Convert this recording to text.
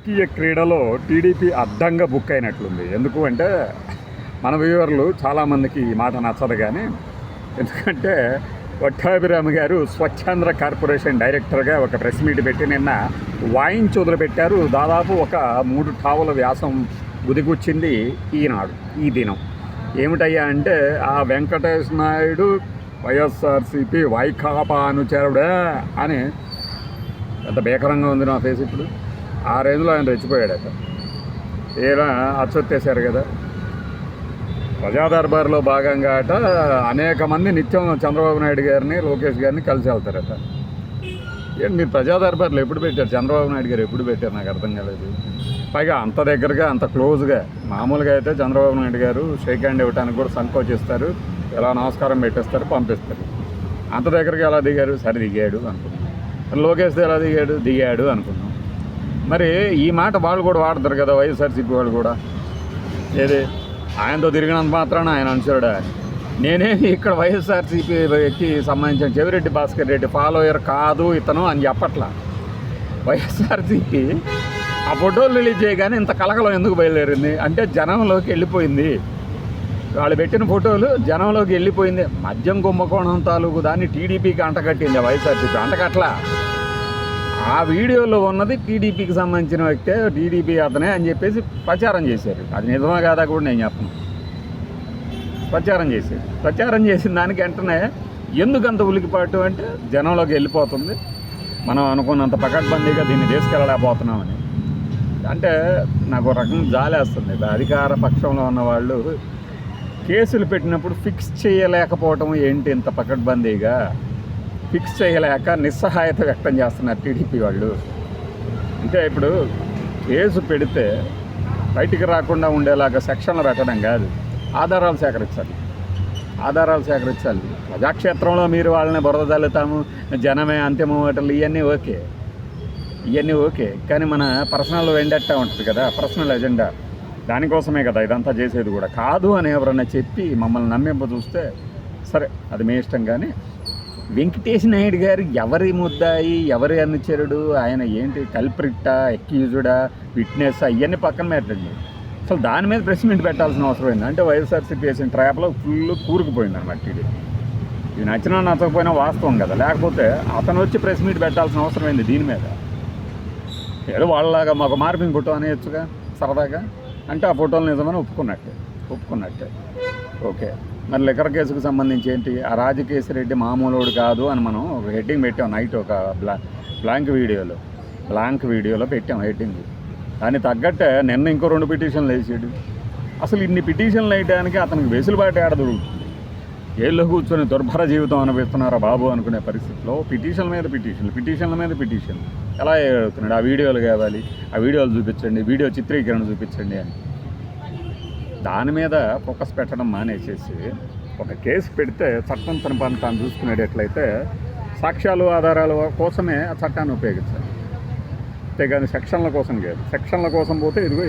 రాజకీయ క్రీడలో టీడీపీ అడ్డంగా బుక్ అయినట్లుంది. ఎందుకు అంటే మన వ్యూవర్లు చాలామందికి ఈ మాట నచ్చదు కానీ ఎందుకంటే వట్టాభిరామ్ గారు స్వచ్ఛాంధ్ర కార్పొరేషన్ డైరెక్టర్గా ఒక ప్రెస్ మీట్ పెట్టి నిన్న వాయించి వదిలిపెట్టారు దాదాపు ఒక మూడు టావుల వ్యాసం గుదిగుచ్చింది ఈనాడు ఈ దినం. ఏమిటయ్యా అంటే ఆ వెంకటేష్ నాయుడు వైఎస్ఆర్సీపీ వైకాపా అనుచరుడే అని ఎంత భీకరంగా ఉంది నా ఫేస్ ఇప్పుడు. ఆ రేంజ్లో ఆయన రెచ్చిపోయాడట ఈయన అచ్చొత్తేశారు కదా. ప్రజాదర్బార్లో భాగంగా అట అనేక మంది నిత్యం చంద్రబాబు నాయుడు గారిని లోకేష్ గారిని కలిసి వెళ్తారట. ఏంటి మీరు ప్రజాదర్బార్లు ఎప్పుడు పెట్టారు? చంద్రబాబు నాయుడు గారు ఎప్పుడు పెట్టారు? నాకు అర్థం కాలేదు. పైగా అంత దగ్గరగా అంత క్లోజ్గా మామూలుగా అయితే చంద్రబాబు నాయుడు గారు షేక్ హ్యాండ్ ఇవ్వడానికి కూడా సంకోచిస్తారు. ఎలా నమస్కారం పెట్టేస్తారు పంపిస్తారు. అంత దగ్గరగా ఎలా దిగారు? సరే దిగాడు అనుకున్నాం లోకేష్ ఎలా దిగాడు? దిగాడు అనుకున్నాం మరి ఈ మాట వాళ్ళు కూడా వాడతారు కదా వైఎస్ఆర్సీపీ వాళ్ళు కూడా. ఏది? ఆయనతో తిరిగినంత మాత్రాన ఆయన అనుసరుడా? నేనే ఇక్కడ వైఎస్ఆర్సీపీకి సంబంధించిన చెవిరెడ్డి భాస్కర్ రెడ్డి ఫాలోయర్ కాదు ఇతను అని చెప్పట్లా. వైఎస్ఆర్సీపీ ఆ ఫోటోలు రిలీజ్ చేయగానే ఇంత కలకలం ఎందుకు బయలుదేరింది? అంటే జనంలోకి వెళ్ళిపోయింది. వాళ్ళు పెట్టిన ఫోటోలు జనంలోకి వెళ్ళిపోయింది. మద్యం కుంభకోణం తాలూకు దాన్ని టీడీపీకి అంటకట్టింది వైఎస్ఆర్సీపీ. అంటకట్లా ఆ వీడియోలో ఉన్నది టీడీపీకి సంబంధించిన వ్యక్తే టీడీపీ అతనే అని చెప్పేసి ప్రచారం చేశారు. అది నిజమా కాదా కూడా నేను చెప్పను. ప్రచారం చేశారు. ప్రచారం చేసిన దానికి వెంటనే ఎందుకంత ఉలికిపాటు అంటే జనంలోకి వెళ్ళిపోతుంది. మనం అనుకున్నంత పకడ్బందీగా దీన్ని తీసుకెళ్ళలేకపోతున్నామని అంటే నాకు రకం జాలేస్తుంది. అధికార పక్షంలో ఉన్న వాళ్ళు కేసులు పెట్టినప్పుడు ఫిక్స్ చేయలేకపోవటం ఏంటి ఇంత పకడ్బందీగా? ఫిక్స్ చేయలేక నిస్సహాయత వ్యక్తం చేస్తున్నారు టీడీపీ వాళ్ళు. అంటే ఇప్పుడు కేసు పెడితే బయటికి రాకుండా ఉండేలాగా సెక్షన్లు పెట్టడం కాదు ఆధారాలు సేకరించాలి. ఆధారాలు సేకరించాలి. ప్రజాక్షేత్రంలో మీరు వాళ్ళని బురద తల్లుతాము జనమే అంతిమ ఓటర్లు ఇవన్నీ ఓకే. ఇవన్నీ ఓకే. కానీ మన పర్సనల్ వెండట్టా ఉంటుంది కదా పర్సనల్ ఎజెండా. దానికోసమే కదా ఇదంతా చేసేది కూడా. కాదు అని ఎవరన్నా చెప్పి మమ్మల్ని నమ్మింప చూస్తే సరే అది మీ ఇష్టం కానీ వెంకటేష్ నాయుడు గారు ఎవరి ముద్దాయి ఎవరి అనుచరుడు ఆయన ఏంటి కల్ప్రిట్టా ఎక్యూజుడా విట్నెస్ అవన్నీ పక్కన పెట్టండి. అసలు దాని మీద ప్రెస్ మీట్ పెట్టాల్సిన అవసరం ఏంది? అంటే వైఎస్ఆర్సీపీ వేసిన ట్రాప్లో ఫుల్ కూరుకుపోయింది అనమాట ఇది ఇది నచ్చినా నచ్చకపోయినా వాస్తవం కదా. లేకపోతే అతను వచ్చి ప్రెస్ మీట్ పెట్టాల్సిన అవసరం ఏంది దీని మీద? ఏదో వాళ్ళలాగా మాకు మార్పింగ్ ఫోటో అనేయచ్చుగా సరదాగా? అంటే ఆ ఫోటోలు నిజమని ఒప్పుకున్నట్టే ఒప్పుకున్నట్టే. ఓకే. మరి లిక్కర్ కేసుకు సంబంధించి ఏంటి? ఆ రాజకేశ్వరెడ్డి మామూలుడు కాదు అని మనం ఒక హెడ్డింగ్ పెట్టాం నైట్ ఒక బ్లా బ్లాంక్ వీడియోలో. బ్లాంక్ వీడియోలో పెట్టాం హెడ్డింగ్. దాన్ని తగ్గట్టే నిన్న ఇంకో రెండు పిటిషన్లు వేసాడు. అసలు ఇన్ని పిటిషన్లు వేయడానికి అతనికి వెసులుబాటు ఏడ దొరుకుతుంది? జైల్లో కూర్చొని దుర్భర జీవితం అనిపిస్తున్నారా బాబు అనుకునే పరిస్థితిలో పిటిషన్ల మీద పిటిషన్లు పిటిషన్ల మీద పిటిషన్లు. ఎలా ఏడుతున్నాడు? ఆ వీడియోలు కావాలి ఆ వీడియోలు చూపించండి వీడియో చిత్రీకరణ చూపించండి అని. దాని మీద ఫోకస్ పెట్టడం మానేసేసి ఒక కేసు పెడితే చట్టం తన పని తాను చూసుకునేటట్లయితే సాక్ష్యాలు ఆధారాల కోసమే ఆ చట్టాన్ని ఉపయోగించాలి. అంతేగాని సెక్షన్ల కోసం కాదు. సెక్షన్ల కోసం పోతే ఇదిగో